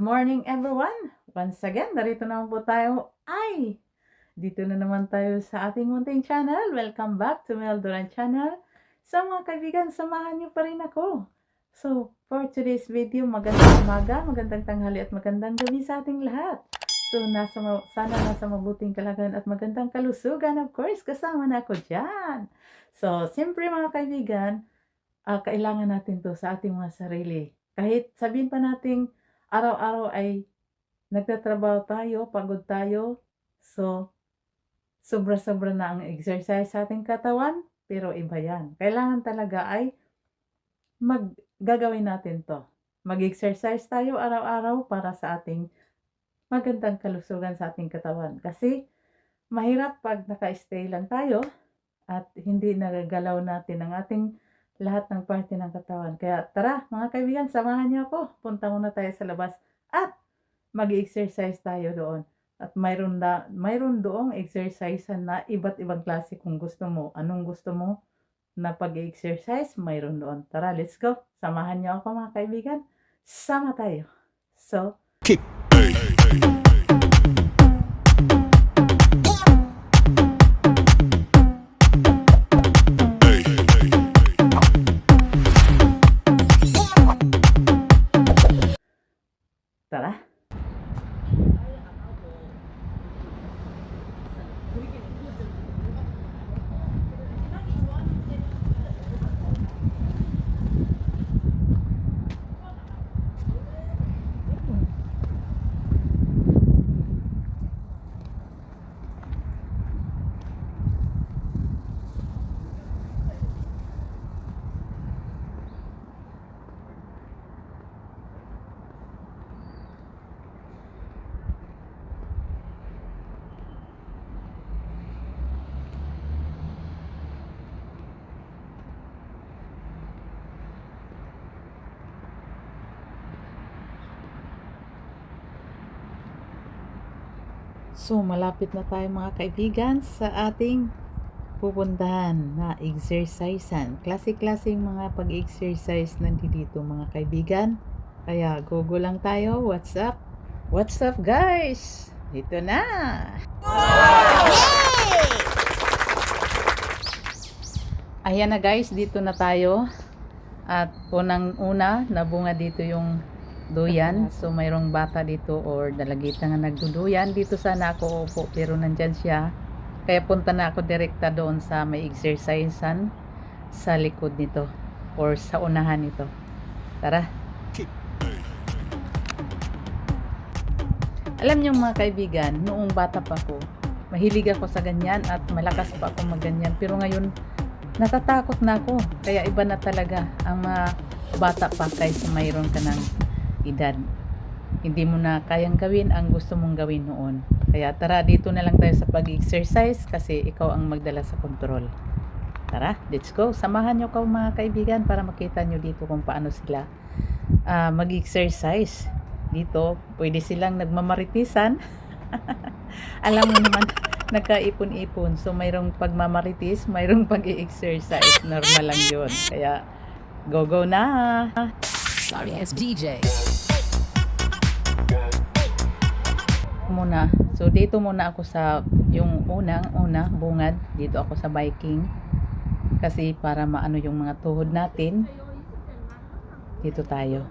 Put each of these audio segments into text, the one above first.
Morning everyone. Once again, narito naman po tayo. Ay, dito na naman tayo sa ating munting channel. Welcome back to Mel Duran channel. Sa mga kaibigan, samahan niyo pa rin ako. So, for today's video, magandang umaga, magandang tanghali at magandang gabi sa ating lahat. So, nasa, sana nasa mabuting kalagayan at magandang kalusugan. Of course, kasama na ako dyan. So, siyempre mga kaibigan, ah, kailangan natin to sa ating mga sarili. Kahit sabihin pa nating araw-araw ay nagtatrabaho tayo, pagod tayo, so sobra-sobra na ang exercise sa ating katawan, pero iba yan. Kailangan talaga ay maggagawin natin to. Mag-exercise tayo araw-araw para sa ating magandang kalusugan sa ating katawan. Kasi mahirap pag naka-stay lang tayo at hindi nagagalaw natin ang ating lahat ng parte ng katawan. Kaya tara mga kaibigan, samahan niyo ako. Punta muna tayo sa labas at mag-exercise tayo doon. At mayroon, na, mayroon doong exercise na iba't ibang klase kung gusto mo. Anong gusto mo na pag-exercise, mayroon doon. Tara, let's go. Samahan niyo ako mga kaibigan. Sama tayo. So, tara. So, malapit na tayo mga kaibigan sa ating pupuntahan na exercisean. Klase-klaseng mga pag-exercise nandito mga kaibigan. Kaya, google lang tayo. What's up? What's up guys? Dito na! Ayan na guys, dito na tayo. At unang-una, nabunga dito yung duyan. So, mayroong bata dito or dalagita nga nagduduyan. Dito sana ako upo pero nandyan siya. Kaya punta na ako direkta doon sa may exercisean sa likod nito or sa unahan nito. Tara. Alam niyo mga kaibigan, noong bata pa ako, mahilig ako sa ganyan at malakas pa ako magganyan. Pero ngayon, natatakot na ako. Kaya iba na talaga ang mga bata pa kaysa mayroon ka ng edad. Hindi mo na kayang gawin ang gusto mong gawin noon. Kaya tara, dito na lang tayo sa pag-exercise kasi ikaw ang magdala sa control. Tara, let's go. Samahan nyo ko mga kaibigan para makita nyo dito kung paano sila ah, mag-exercise. Dito, pwede silang nagmamaritisan. Alam mo naman, nagkaipon-ipon. So, mayroong pagmamaritis, mayroong pag-exercise. Normal lang yun. Kaya, go-go na! Sorry, it's DJ. Muna. So dito muna ako sa yung unang una bungad dito ako sa biking kasi para maano yung mga tuhod natin. Dito tayo.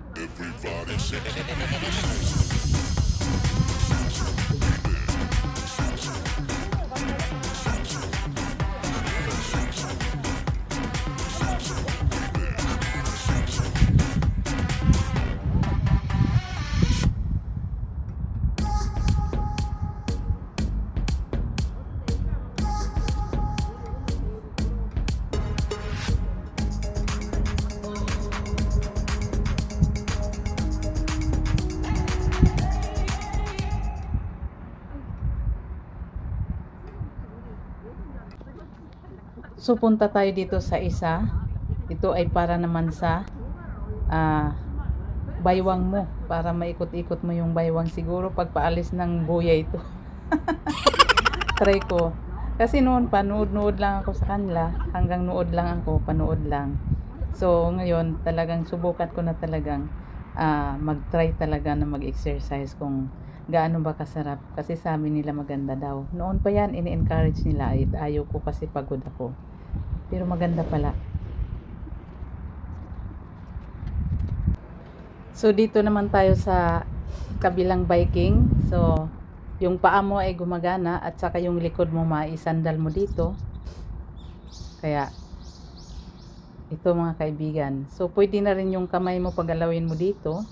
So punta tayo dito sa isa. Ito ay para naman sa ah, baywang mo para maikot-ikot mo yung baywang siguro pagpaalis ng buya ito. Try ko. Kasi noon pa, nood-nood lang ako sa kanila. Hanggang nood lang ako, panood lang. So, ngayon, talagang subukan ko na talagang ah, mag-try talaga na mag-exercise kung gaano ba kasarap. Kasi sabi nila maganda daw. Noon pa yan, ini-encourage nila. Ay, ayaw ko kasi pagod ako. Pero maganda pala. So, dito naman tayo sa kabilang biking. So, yung paa mo ay gumagana at saka yung likod mo maisandal mo dito. Kaya, ito mga kaibigan. So, pwede na rin yung kamay mo pagalawin mo dito.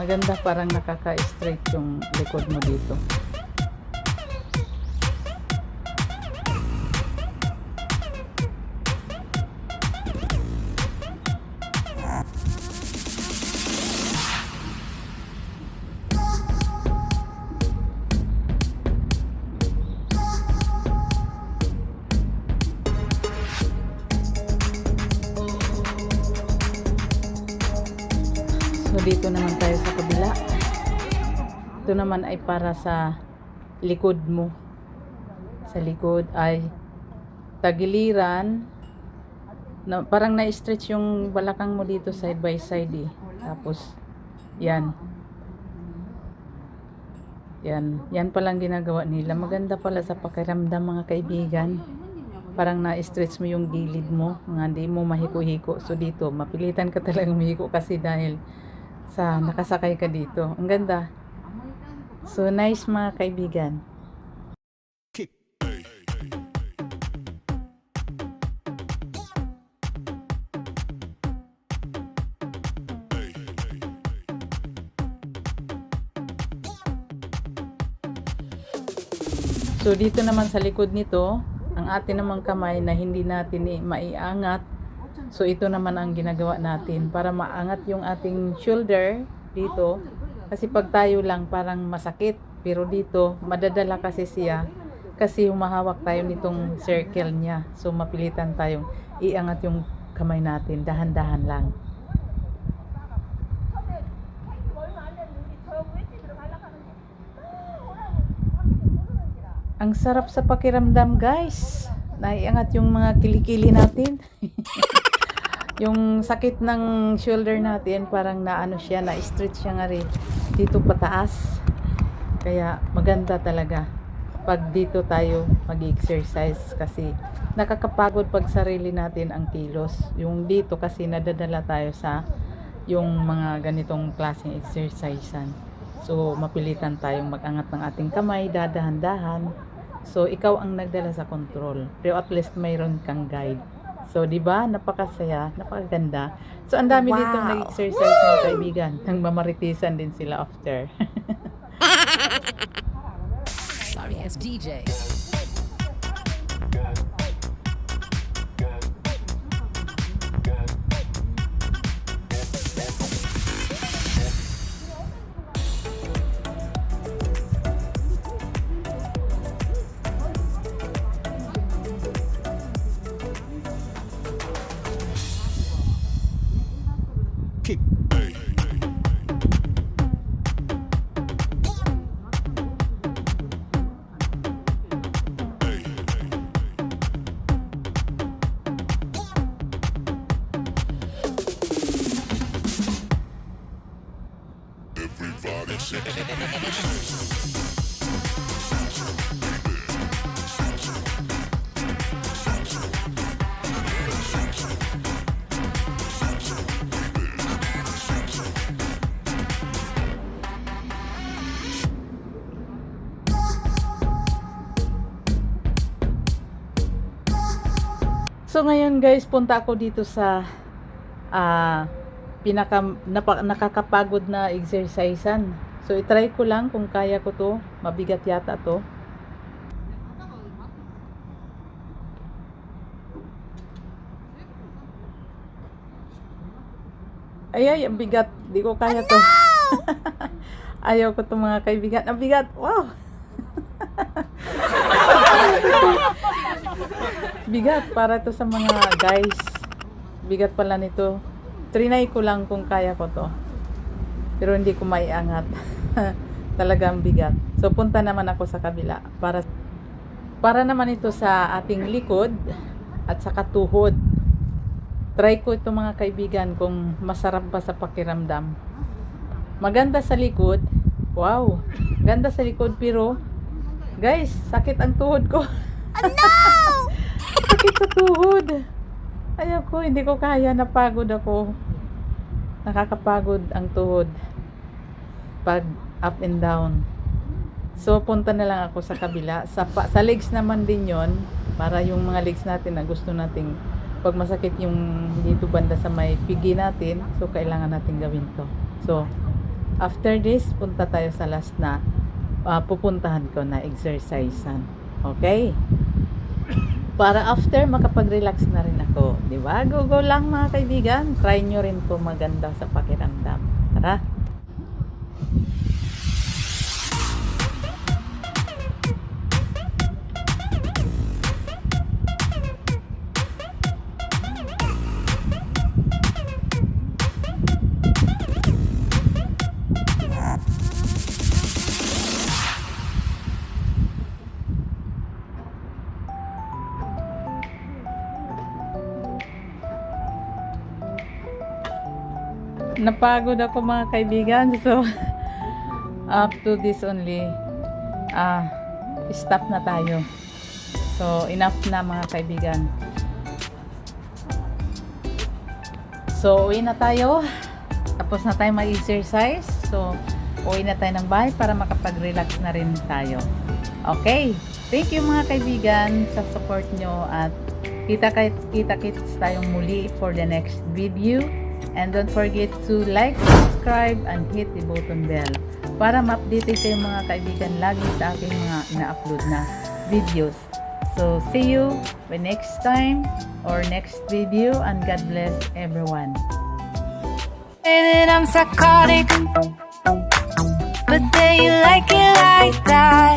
Maganda parang nakaka-straight yung likod mo dito. Dito naman tayo sa kabila. Ito naman ay para sa likod mo. Sa likod ay tagiliran. Na, parang na-stretch yung balakang mo dito side by side eh. Tapos, yan. Yan. Yan palang ginagawa nila. Maganda pala sa pakiramdam mga kaibigan. Parang na-stretch mo yung gilid mo. Nga hindi mo mahiko-hiko. So dito, mapilitan ka talagang mahiko kasi dahil sa nakasakay ka dito. Ang ganda. So nice mga kaibigan. So dito naman sa likod nito, ang atin namang kamay na hindi natin maiangat. So ito naman ang ginagawa natin para maangat yung ating shoulder dito. Kasi pag tayo lang parang masakit. Pero dito, madadala kasi siya. Kasi humahawak tayo nitong circle niya. So mapilitan tayong iangat yung kamay natin. Dahan-dahan lang. Ang sarap sa pakiramdam guys. Naiangat yung mga kilikili natin. yung sakit ng shoulder natin parang naano siya, na-stretch siya nga rin dito pataas. Kaya maganda talaga pag dito tayo mag-exercise kasi nakakapagod pag sarili natin ang kilos. Yung dito kasi nadadala tayo sa yung mga ganitong klaseng exercisean. So, mapilitan tayong mag-angat ng ating kamay, dadahan-dahan. So, ikaw ang nagdala sa control. Pero at least mayroon kang guide. So, di ba? Napakasaya, napakaganda. So, ang dami dito Wow. nag-exercise mga kaibigan. Nang mamaritisan din sila after. Sorry, it's DJ. So ngayon guys, punta ako dito sa ah pinaka napa, nakakapagod na exercisean. So i-try ko lang kung kaya ko to. Mabigat yata to. Ay, ay, bigat. Di ko kaya to. Ayaw ko to mga kaibigan. Ang bigat. Wow. Bigat para to sa mga guys. Bigat pala nito. Trinay ko lang kung kaya ko to. Pero hindi ko maiangat. Talagang bigat. So punta naman ako sa kabila para Para naman ito sa ating likod at sa katuhod. Try ko ito mga kaibigan kung masarap ba sa pakiramdam. Maganda sa likod. Wow. Ganda sa likod pero guys, sakit ang tuhod ko. sakit sa tuhod. Ayaw ko, hindi ko kaya. Napagod ako. Nakakapagod ang tuhod. Pag up and down. So, punta na lang ako sa kabila. Sa, pa- sa legs naman din yon Para yung mga legs natin na gusto nating pag masakit yung dito banda sa may pigi natin, so kailangan natin gawin to. So, after this, punta tayo sa last na ah, pupuntahan ko na exercisean. Okay? Para after, makapag-relax na rin ako. Di ba? Go, go lang mga kaibigan. Try nyo rin to maganda sa pakiramdam. Napagod ako mga kaibigan. So up to this only ah stop na tayo. So enough na mga kaibigan. So uwi na tayo. Tapos na tayo mag-exercise. So uwi na tayo ng bahay para makapag-relax na rin tayo. Okay. Thank you mga kaibigan sa support nyo. At kita kita kits tayong muli for the next video And don't forget to like, subscribe, and hit the button bell para ma-update kayo mga kaibigan lagi sa aking mga ina-upload na videos. So, see you next time or next video and God bless everyone. That I'm psychotic, but then you like it like that.